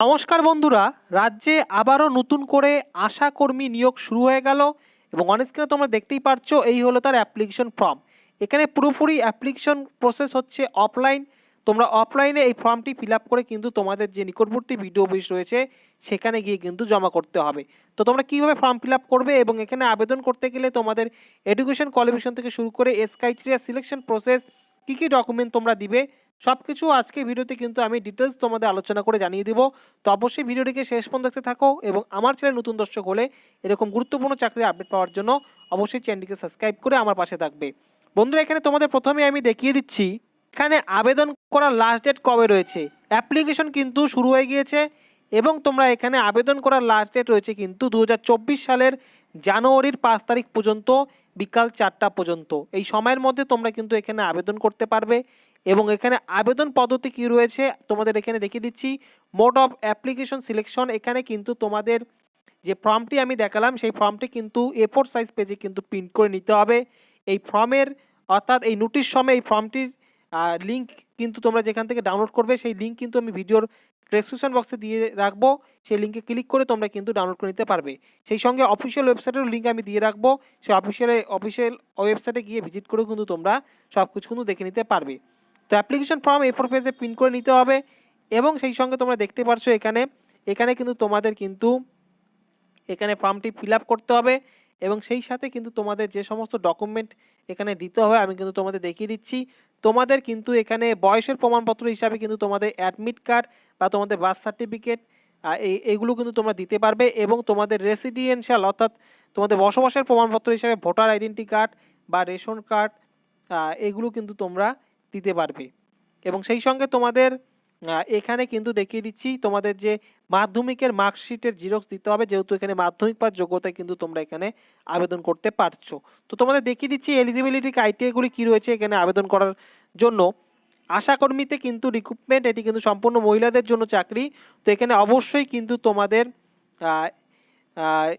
নমস্কার বন্ধুরা, রাজ্যে আবারও নতুন করে আশা কর্মী নিয়োগ শুরু হয়ে গেল এবং অনস্ক্রিনে তোমরা দেখতেই পাচ্ছ এই হলো তার অ্যাপ্লিকেশন ফর্ম এখানে পুরোপুরি অ্যাপ্লিকেশন প্রসেস হচ্ছে অফলাইন তোমরা অফলাইনে এই ফর্মটি ফিল করে কিন্তু তোমাদের যে নিকটবর্তী ভিডিও অফিস রয়েছে, সেখানে গিয়ে কিন্তু জমা করতে হবে। তো তোমরা কীভাবে ফর্ম ফিল করবে এবং এখানে আবেদন করতে গেলে তোমাদের এডুকেশন কোয়ালিফিকেশন থেকে শুরু করে এস ক্রাইটেরিয়া সিলেকশন প্রসেস কী কী ডকুমেন্ট তোমরা দিবে সব কিছু আজকে ভিডিওতে কিন্তু আমি ডিটেলস তোমাদের আলোচনা করে জানিয়ে দিব। তো অবশ্যই ভিডিওটিকে শেষ পর্যন্ত দেখতে থাকো এবং আমার চ্যানেল নতুন দর্শক হলে এরকম গুরুত্বপূর্ণ চাকরির আপডেট পাওয়ার জন্য অবশ্যই চ্যানেলটিকে সাবস্ক্রাইব করে আমার পাশে থাকবে। বন্ধুরা, এখানে তোমাদের প্রথমে আমি দেখিয়ে দিচ্ছি, এখানে আবেদন করার লাস্ট ডেট কবে রয়েছে? অ্যাপ্লিকেশন কিন্তু শুরু হয়ে গিয়েছে এবং তোমরা এখানে আবেদন করার লাস্ট ডেট রয়েছে কিন্তু দু হাজার চব্বিশ সালের জানুয়ারির পাঁচ তারিখ পর্যন্ত বিকাল চারটা পর্যন্ত। এই সময়ের মধ্যে তোমরা কিন্তু এখানে আবেদন করতে পারবে এবং এখানে আবেদন পদ্ধতি কী রয়েছে তোমাদের এখানে দেখিয়ে দিচ্ছি। মোড অফ অ্যাপ্লিকেশন সিলেকশন এখানে কিন্তু তোমাদের যে ফর্মটি আমি দেখালাম, সেই ফর্মটি কিন্তু এ ফোর সাইজ পেজে কিন্তু প্রিন্ট করে নিতে হবে। এই ফর্মের অর্থাৎ এই নোটিশ সময় এই ফর্মটির লিঙ্ক কিন্তু তোমরা যেখান থেকে ডাউনলোড করবে, সেই লিঙ্ক কিন্তু আমি ভিডিওর ডেসক্রিপশন বক্সে দিয়ে রাখব। সেই লিঙ্কে ক্লিক করে তোমরা কিন্তু ডাউনলোড করে নিতে পারবে। সেই সঙ্গে অফিসিয়াল ওয়েবসাইটের লিঙ্ক আমি দিয়ে রাখব। সেই অফিসিয়াল অফিসিয়াল ওয়েবসাইটে গিয়ে ভিজিট করেও কিন্তু তোমরা সব কিছু কিন্তু দেখে নিতে পারবে। তো অ্যাপ্লিকেশন ফর্ম এ ফোর পেজে প্রিন্ট করে নিতে হবে এবং সেই সঙ্গে তোমরা দেখতে পারছ এখানে এখানে কিন্তু তোমাদের কিন্তু, এখানে ফর্মটি ফিল করতে হবে এবং সেই সাথে কিন্তু তোমাদের যে সমস্ত ডকুমেন্ট এখানে দিতে হবে, আমি কিন্তু তোমাদের দেখিয়ে দিচ্ছি। তোমাদের কিন্তু এখানে বয়সের প্রমাণপত্র হিসাবে কিন্তু তোমাদের অ্যাডমিট কার্ড বা তোমাদের বার্থ সার্টিফিকেট এই এগুলো কিন্তু তোমরা দিতে পারবে এবং তোমাদের রেসিডেন্সিয়াল অর্থাৎ তোমাদের বসবাসের প্রমাণপত্র হিসাবে ভোটার আইডেন্টি কার্ড বা রেশন কার্ড এগুলো কিন্তু তোমরা দিতে পারবে। এবং সেই সঙ্গে তোমাদের এখানে কিন্তু দেখিয়ে দিচ্ছি তোমাদের যে মাধ্যমিকের মার্কশিটের জিরক্স দিতে হবে, যেহেতু এখানে মাধ্যমিক পাস যোগ্যতায় কিন্তু তোমরা এখানে আবেদন করতে পারছ। তো তোমাদের দেখিয়ে দিচ্ছি এলিজিবিলিটি ক্রাইটেরিয়াগুলি কী রয়েছে এখানে আবেদন করার জন্য। আশাকর্মীতে কিন্তু রিক্রুটমেন্ট এটি কিন্তু সম্পূর্ণ মহিলাদের জন্য চাকরি। তো এখানে অবশ্যই কিন্তু তোমাদের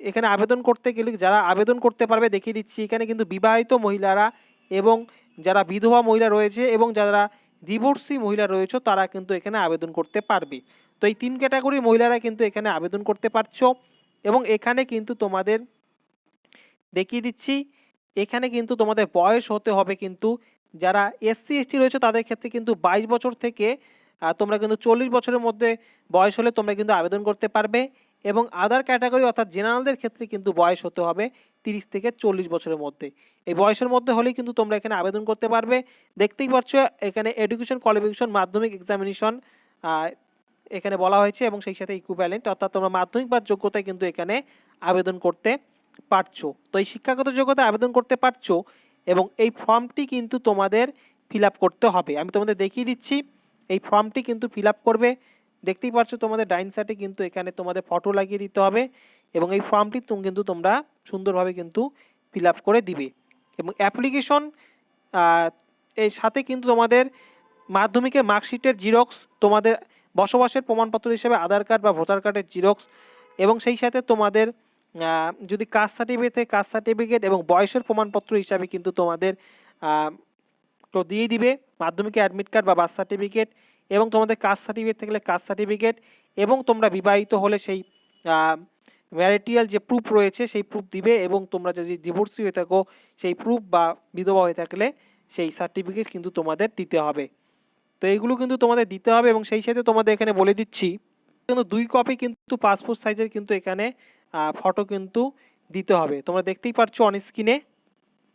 এখানে আবেদন করতে গেলে, যারা আবেদন করতে পারবে, দেখিয়ে দিচ্ছি এখানে কিন্তু বিবাহিত মহিলারা এবং যারা বিধবা মহিলা রয়েছে এবং যারা ডিভোর্সি মহিলা রয়েছে, তারা কিন্তু এখানে আবেদন করতে পারবে। তো এই তিন ক্যাটাগরির মহিলারা কিন্তু এখানে আবেদন করতে পারছ এবং এখানে কিন্তু তোমাদের দেখিয়ে দিচ্ছি, এখানে কিন্তু তোমাদের বয়স হতে হবে কিন্তু যারা এসসি এসটি রয়েছে তাদের ক্ষেত্রে কিন্তু বাইশ বছর থেকে তোমরা কিন্তু চল্লিশ বছরের মধ্যে বয়স হলে তোমরা কিন্তু আবেদন করতে পারবে এবং আদার ক্যাটাগরি অর্থাৎ জেনারেলদের ক্ষেত্রে কিন্তু বয়স হতে হবে। তিরিশ থেকে চল্লিশ বছরের মধ্যে। এই বয়সের মধ্যে হলেই কিন্তু তোমরা এখানে আবেদন করতে পারবে। দেখতেই পাচ্ছ, এখানে এডুকেশন কোয়ালিফিকেশন মাধ্যমিক এক্সামিনেশন এখানে বলা হয়েছে এবং সেই সাথে ইকুইভ্যালেন্ট অর্থাৎ তোমরা মাধ্যমিক বা যোগ্যতায় কিন্তু এখানে আবেদন করতে পারছ। তো এই শিক্ষাগত যোগ্যতা আবেদন করতে পারছ এবং এই ফর্মটি কিন্তু তোমাদের ফিল করতে হবে। আমি তোমাদের দেখিয়ে দিচ্ছি, এই ফর্মটি কিন্তু ফিল করবে। দেখতেই পাচ্ছ তোমাদের ডাইন সাইডে কিন্তু এখানে তোমাদের ফটো লাগিয়ে দিতে হবে এবং এই ফর্মটি তুমি কিন্তু তোমরা সুন্দরভাবে কিন্তু ফিল করে দিবে। এবং অ্যাপ্লিকেশন এর সাথে কিন্তু তোমাদের মাধ্যমিকের মার্কশিটের জিরক্স তোমাদের বসবাসের প্রমাণপত্র হিসেবে আধার কার্ড বা ভোটার কার্ডের জিরক্স এবং সেই সাথে তোমাদের যদি কাস্ট সার্টিফিকেট থাকে কাস্ট সার্টিফিকেট এবং বয়সের প্রমাণপত্র হিসাবে কিন্তু তোমাদের তো দিয়ে দিবে। মাধ্যমিকে অ্যাডমিট কার্ড বা বার্থ সার্টিফিকেট এবং তোমাদের কাস্ট সার্টিফিকেট থাকলে কাস্ট সার্টিফিকেট এবং তোমরা বিবাহিত হলে সেই ম্যারিটিয়াল যে প্রুফ রয়েছে সেই প্রুফ দিবে এবং তোমরা যদি ডিভোর্সি হয়ে থাকো সেই প্রুফ বা বিধবা হয়ে থাকলে সেই সার্টিফিকেট কিন্তু তোমাদের দিতে হবে। তো এইগুলো কিন্তু তোমাদের দিতে হবে এবং সেই সাথে তোমাদের এখানে বলে দিচ্ছি, কিন্তু দুই কপি কিন্তু পাসপোর্ট সাইজের কিন্তু এখানে ফটো কিন্তু দিতে হবে। তোমরা দেখতেই পাচ্ছ অন স্ক্রিনে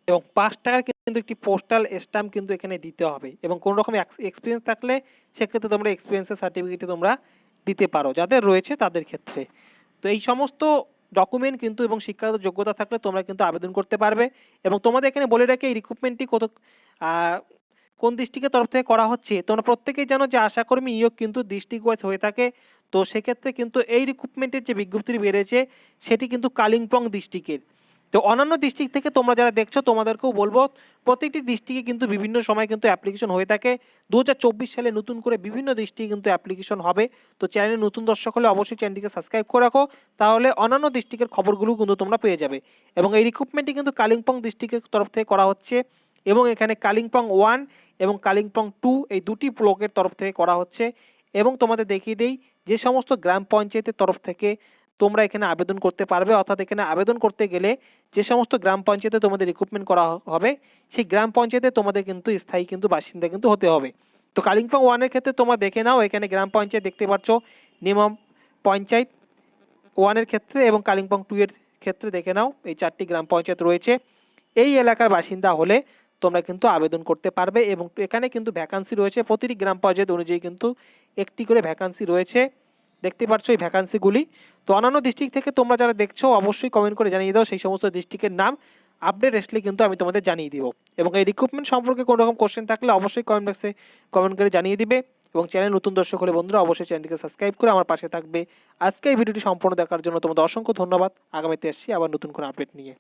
এবং পাঁচ টাকার কিন্তু একটি পোস্টাল স্ট্যাম্প কিন্তু এখানে দিতে হবে এবং কোনো রকম এক্সপিরিয়েন্স থাকলে সেক্ষেত্রে তোমরা এক্সপিরিয়েন্সের সার্টিফিকেটে তোমরা দিতে পারো, যাদের রয়েছে তাদের ক্ষেত্রে। তো এই সমস্ত ডকুমেন্ট কিন্তু এবং শিক্ষাগত যোগ্যতা থাকলে তোমরা কিন্তু আবেদন করতে পারবে এবং তোমাদের এখানে বলে রাখি এই রিক্রুটমেন্টটি কত কোন ডিস্ট্রিক্টের তরফ থেকে করা হচ্ছে, তোমরা প্রত্যেকেই জানো যে আশাকর্মী নিয়োগ কিন্তু ডিস্ট্রিক্ট ওয়াইজ হয়ে থাকে। তো সেক্ষেত্রে কিন্তু এই রিক্রুটমেন্টের যে বিজ্ঞপ্তি বেড়েছে, সেটি কিন্তু কালিম্পং ডিস্ট্রিক্টের তো অন্যান্য ডিস্ট্রিক্ট থেকে তোমরা যারা দেখছ, তোমাদেরকেও বলব, প্রত্যেকটি ডিস্ট্রিক্টে কিন্তু বিভিন্ন সময় কিন্তু অ্যাপ্লিকেশন হয়ে থাকে। দু হাজার চব্বিশ সালে নতুন করে বিভিন্ন ডিস্ট্রিক্টে কিন্তু অ্যাপ্লিকেশন হবে। তো চ্যানেলে নতুন দর্শক হলে অবশ্যই চ্যানেলটিকে সাবস্ক্রাইব করে রাখো। তাহলে অন্যান্য ডিস্ট্রিক্টের খবরগুলো কিন্তু তোমরা পেয়ে যাবে। এবং এই রিক্রুটমেন্টটি কিন্তু কালিম্পং ডিস্ট্রিক্টের তরফ থেকে করা হচ্ছে। এবং এখানে কালিম্পং ওয়ান এবং কালিম্পং টু এই দুটি ব্লকের তরফ থেকে করা হচ্ছে। এবং তোমাদের দেখিয়ে দেই, যে সমস্ত গ্রাম পঞ্চায়েতের তরফ থেকে তোমরা এখানে আবেদন করতে পারবে। অর্থাৎ এখানে আবেদন করতে গেলে যে সমস্ত গ্রাম পঞ্চায়েতে তোমাদের রিক্রুটমেন্ট করা হবে, সেই গ্রাম পঞ্চায়েতে তোমাদের কিন্তু স্থায়ী কিন্তু বাসিন্দা কিন্তু হতে হবে। তো কালিম্পং ওয়ানের ক্ষেত্রে তোমরা দেখে নাও, এখানে গ্রাম পঞ্চায়েত দেখতে পাচ্ছ, নিমম পঞ্চায়েত ওয়ানের ক্ষেত্রে এবং কালিম্পং টু এর ক্ষেত্রে দেখে নাও, এই চারটি গ্রাম পঞ্চায়েত রয়েছে। এই এলাকার বাসিন্দা হলে তোমরা কিন্তু আবেদন করতে পারবে এবং এখানে কিন্তু ভ্যাকান্সি রয়েছে। প্রতিটি গ্রাম পঞ্চায়েত অনুযায়ী কিন্তু একটি করে ভ্যাকান্সি রয়েছে। দেখতে পাচ্ছ এই ভ্যাকান্সিগুলি তো অন্যান্য ডিস্ট্রিক্ট থেকে তোমরা যারা দেখছ, অবশ্যই কমেন্ট করে জানিয়ে দাও, সেই সমস্ত ডিস্ট্রিক্টের নাম আপডেট আসলে কিন্তু আমি তোমাদের জানিয়ে দিব। এবং এই রিক্রুটমেন্ট সম্পর্কে কোনো রকম কোশ্চেন থাকলে অবশ্যই কমেন্ট বক্সে কমেন্ট করে জানিয়ে দিবে। এবং চ্যানেল নতুন দর্শক হলে বন্ধুরা অবশ্যই চ্যানেলটিকে সাবস্ক্রাইব করে আমার পাশে থাকবে। আজকে এই ভিডিওটি সম্পূর্ণ দেখার জন্য তোমাদের অসংখ্য ধন্যবাদ। আগামীতে আসছি আবার নতুন কোনো আপডেট নিয়ে।